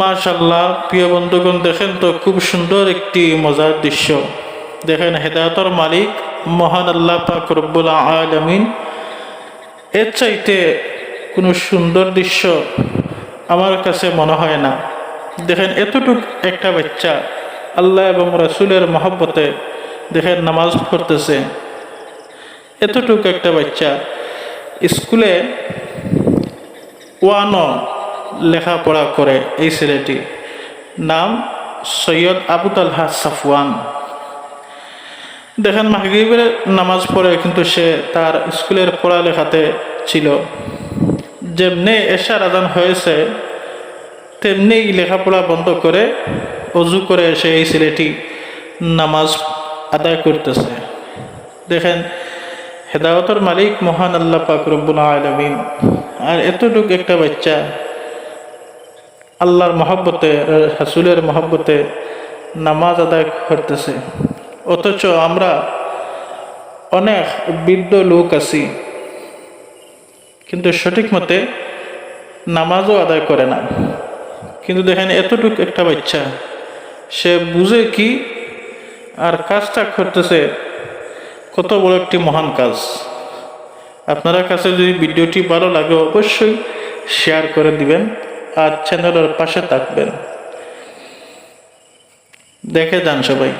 মাশাল্লাহ প্রিয় বন্ধুগণ, দেখেন তো খুব সুন্দর একটি মজার দৃশ্য। দেখেন, হেদায়তর মালিক মহান আল্লাহ পাক রব্বুল আলমিন। এর চাইতে কোনো সুন্দর দৃশ্য আমার কাছে মনে হয় না। দেখেন, এতটুক একটা বাচ্চা আল্লাহ এবং রসুলের মহব্বতে, দেখেন, নামাজ পড়তেছে। এতটুক একটা বাচ্চা স্কুলে ওয়ানও লেখাপড়া করে এই ছেলেটি। নাম সৈয়দ আবু তালহা সাফওয়ান। দেখেন মাহরিবের নামাজ পড়ে কিন্তু সে তার স্কুলের পড়ালেখাতে ছিল। যেমনি এশার আজান হয়েছে তেমনি লেখাপড়া বন্ধ করে অজু করে এসে এই ছেলেটি নামাজ আদায় করতেছে। দেখেন হেদায়তর মালিক মহান আল্লাহ পাক রব্বুল আলমিন। আর এতটুক একটা বাচ্চা আল্লাহর মহব্বতে হাসুলের মহব্বতে নামাজ আদায় করতেছে। অথচ আমরা অনেক বৃদ্ধ লোক আছি, কিন্তু সঠিক মতে নামাজও আদায় করে না। কিন্তু দেখেন এতটুক একটা বাচ্চা, সে বুঝে কি আর কাজটা করতেছে কত বড় একটি মহান কাজ। আপনার কাছে যদি ভিডিওটি ভালো লাগে, অবশ্যই শেয়ার করে দিবেন আর চ্যানেলের পাশে থাকবেন। দেখে যান সবাই।